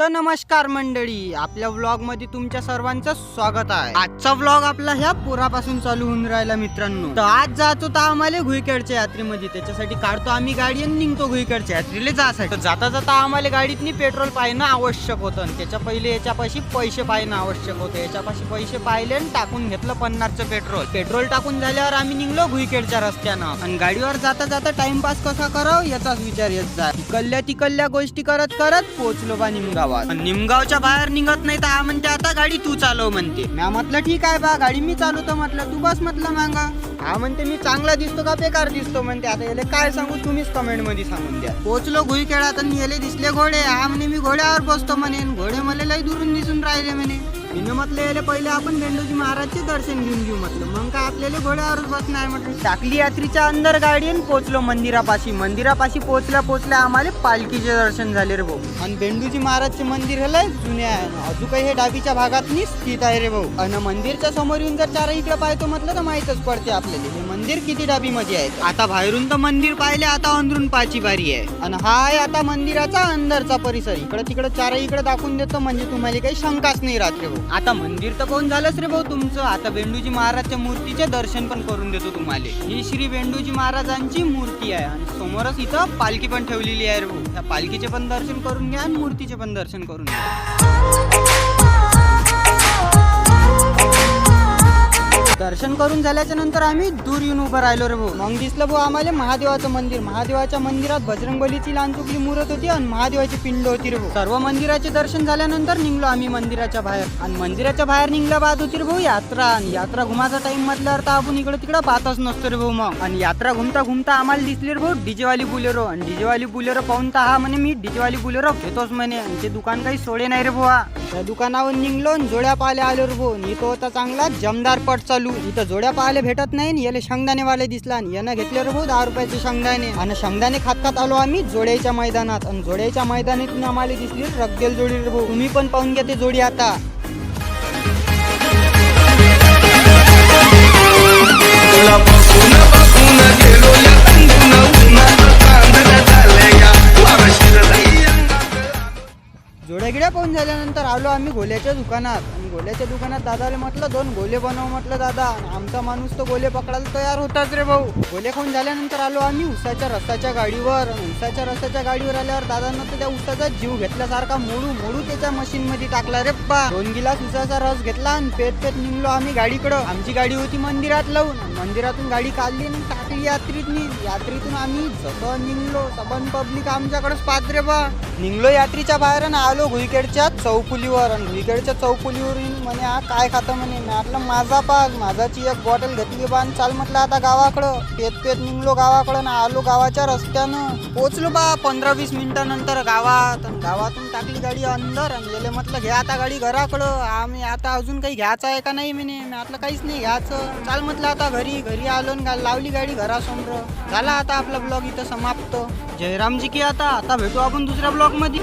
तर नमस्कार मंडळी आपल्या व्लॉगमध्ये तुमच्या सर्वांचं स्वागत आहे. आजचा व्लॉग आपला ह्या पुरापासून चालू होऊन राहिला मित्रांनो. तर आज जातो तर आम्हाला घुईकडच्या यात्रेमध्ये. त्याच्यासाठी काढतो आम्ही गाडी आणि निघतो घुईकडच्या यात्रेला जासाठी. जाता जाता आम्हाला गाडीतनी पेट्रोल पाहणं आवश्यक होतं. त्याच्या पहिले याच्यापाशी पैसे पाहणं आवश्यक होतं. याच्यापाशी पैसे पाहिले आणि टाकून घेतलं पन्नासचं पेट्रोल. पेट्रोल टाकून झाल्यावर आम्ही निघलो घुईकडच्या रस्त्यानं. आणि गाडीवर जाता जाता टाइमपास कसा करावं याचाच विचार येत जा. तिकल्ल्या तिकडल्या गोष्टी करत करत पोहोचलो बा निमगावात आणि निमगावच्या बाहेर निघत नाही तर हा म्हणते आता गाडी तू चालव म्हणते. म्या म्हटलं ठीक आहे बा गाडी मी चालवतो म्हटलं. तू बस म्हटलं मांगा. हा म्हणते मी चांगला दिसतो का बेकार दिसतो? म्हणते आता याले काय सांगू तुम्हीच कमेंटमध्ये सांगून द्या. पोहोचलो भुई खेळात आणि याले दिसले घोडे. हा म्हणे मी घोड्यावर बसतो म्हणे. घोडे मला लई दुरून दिसून राहिले म्हणे. मी म्हटलं याले पहिले आपण भेंडोजी महाराजचे दर्शन घेऊन घेऊ म्हटलं. मग काय आपल्याला घोड्यावरच बसणार आहे म्हटलं. टाकली यात्रीच्या अंदर गाडीन पोचलो पोहोचलो मंदिरापाशी. मंदिरापाशी पोहोचल्या पोहोचल्या आम्हाला पालखीचे दर्शन झाले रे भाऊ. आणि भेंडूजी महाराजचे मंदिर हे लय जुने आहे. अजून काही हे डाबीच्या भागात स्थित आहे रे भाऊ. आणि मंदिरच्या समोर येऊन जर चार इकडे पाहतो म्हटलं तर माहीतच पडते आपल्याला. हे मंदिर किती डाबी मध्ये आहे. आता बाहेरून तर मंदिर पाहिले आता अंदरून पाची बारी आहे. आणि हा आहे आता मंदिराचा अंदरचा परिसर. इकडे तिकडे चार इकडे दाखवून देतो म्हणजे तुम्हाला काही शंकाच नाही राहत रे भाऊ. आता मंदिर तर कोण झालंच रे भाऊ तुमचं? आता वेंडूजी महाराजच्या मूर्तीचे दर्शन पण करून देतो तुम्हाला. ही श्री वेंडूजी महाराजांची मूर्ती आहे आणि समोरच इथं पालखी पण ठेवलेली आहे रे भाऊ. त्या पालखीचे पण दर्शन करून घ्या आणि मूर्तीचे पण दर्शन करून घ्या. करून झाल्याच्यानंतर आम्ही दूर येऊन उभं राहिलो रे भाऊ. मग दिसलं भाऊ आम्हाला महादेवाचं मंदिर. महादेवाच्या मंदिरात बजरंगबलीची लहानचुकली मूर्त होती आणि महादेवाची पिंड होती रे भाऊ. सर्व मंदिराचे दर्शन झाल्यानंतर निघलो आम्ही मंदिराच्या बाहेर. आणि मंदिराच्या बाहेर निघल्या बाद होती रे भाऊ यात्रा. आणि यात्रा घुमाचा टाइम म्हटल्यावर तर आपण इकडे तिकडे पाहतच नसतो रे भाऊ मग. आणि यात्रा घुमता घुमता आम्हाला दिसली रे भाऊ डीजेवाली बुलेरो. आणि डीजेवाली बुलेरो पाहून तर हा म्हणे मी डीजेवाली बुलेरो घेतोच म्हणे. आणि ते दुकान काही सोडे नाही रे भाऊ त्या दुकानावर निघलो आणि जोड्या पाल्या आलो रे भाऊ. आणि तो होता चांगला जमदार पट चालू. इथं जोड्या पाहायला भेटत नाही आणि याले शेंगदाणेवाले दिसला आणि यानं घेतले रे भाऊ दहा रुपयाचे शेंगदाणे. आणि शेंगदाणे खात खात आलो आम्ही जोड्याच्या मैदानात. आणि जोड्याच्या मैदानातून आम्हाला दिसली रगदेल जोडी रे भाऊ. तुम्ही पण पाहून घ्या ते जोडी आता. जोड्या गिड्या पाहून झाल्यानंतर आलो आम्ही घोल्याच्या दुकानात. गोल्याच्या दुकानात दादाला म्हटलं दोन गोले बनव म्हटलं दादा. आमचा माणूस तो गोले पकडायला तयार होताच रे भाऊ. गोले खाऊन झाल्यानंतर आलो आम्ही उसाच्या रसाच्या गाडीवर. उसाच्या रसाच्या गाडीवर आल्यावर दादानं तर त्या उसाचा जीव घेतल्यासारखा मोडू मोडू त्याच्या मशीन मध्ये टाकला रे पा. दोन गिलास उसाचा रस घेतला आणि पेत पेत निघलो आम्ही गाडीकडं. आमची गाडी होती मंदिरात लावून. मंदिरातून गाडी काढली आणि यात्रीतनी यात्रेतून आम्ही सबन निघलो सबन पब्लिक आमच्याकडेच पात्रे बा. निघलो यात्रीच्या बाहेर आणि आलो भुईखेडच्या चौकुलीवर. आणि भुईखेडच्या चौफुलीवर म्हणे हा काय खातं? म्हणे. मी म्हटलं माझा पाग माझाची एक बॉटल घेतली बा आणि चाल म्हटलं आता गावाकडं. पेत पेत निघलो गावाकडं ना आलो गावाच्या रस्त्यानं. पोचलो बा पंधरा वीस मिनिटानंतर गावात. आणि गावातून टाकली गाडी अंदर आणि गेले म्हटलं घ्या आता गाडी घराकडं. आम्ही आता अजून काही घ्यायचं आहे का नाही? म्हणे. मी म्हटलं काहीच नाही घ्यायचं. चाल म्हटलं आता घरी घरी आलो आणि लावली गाडी घरासमोर झाला आता आपला ब्लॉग इथं समाप्त. जयरामजी की आता? आता भेटू आपण दुसऱ्या ब्लॉगमध्ये.